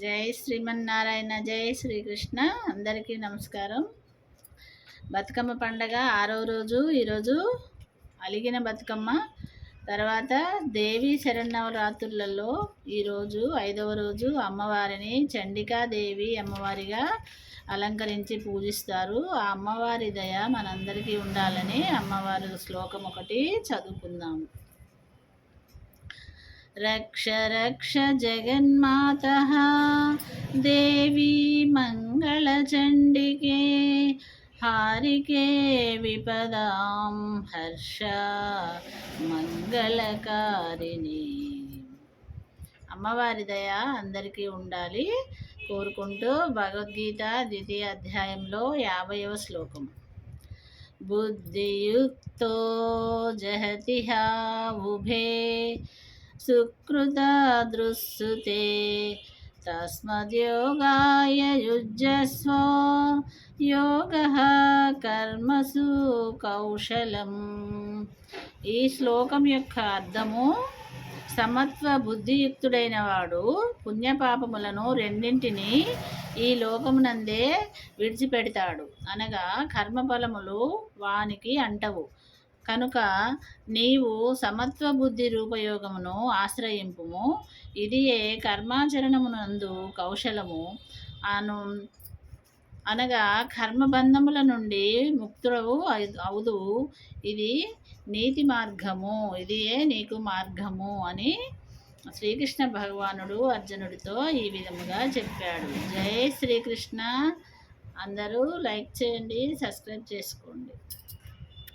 జై శ్రీమన్నారాయణ జై శ్రీకృష్ణ. అందరికీ నమస్కారం. బతుకమ్మ పండగ ఆరో రోజు. ఈరోజు అలిగిన బతుకమ్మ. తర్వాత దేవి శరన్నవరాత్రులలో ఈరోజు ఐదవ రోజు అమ్మవారిని చండికాదేవి అమ్మవారిగా అలంకరించి పూజిస్తారు. ఆ అమ్మవారి దయ మనందరికీ ఉండాలని అమ్మవారి శ్లోకం ఒకటి చదువుకుందాము రక్ష రక్ష జగన్మాత. దేవీ మంగళచండికే హారికే విపదాం హర్ష మంగళకారిణి. అమ్మవారి దయ అందరికీ ఉండాలి కోరుకుంటూ భగవద్గీత ద్వితీయ అధ్యాయంలో యాభైవ శ్లోకం. బుద్ధియుక్తో జహతిహా ఉభే సుకృతదృశ్సుతే తస్మద్యోగాయ యుజ్యస్వ యోగ కర్మసు కౌశలం. ఈ శ్లోకం యొక్క అర్థము సమత్వ బుద్ధియుక్తుడైన వాడు పుణ్యపాపములను రెండింటిని ఈ లోకమునందే విడిచిపెడతాడు. అనగా కర్మఫలములు వానికి అంటవు. కనుక నీవు సమత్వ బుద్ధి రూపయోగమును ఆశ్రయింపుము. ఇది ఏ కర్మాచరణమునందు కౌశలము. అను అనగా కర్మబంధముల నుండి ముక్తుడవు అవుదు. ఇది నీతి మార్గము. ఇది ఏ నీకు మార్గము అని శ్రీకృష్ణ భగవానుడు అర్జునుడితో ఈ విధముగా చెప్పాడు. జై శ్రీకృష్ణ. అందరూ లైక్ చేయండి సబ్స్క్రైబ్ చేసుకోండి.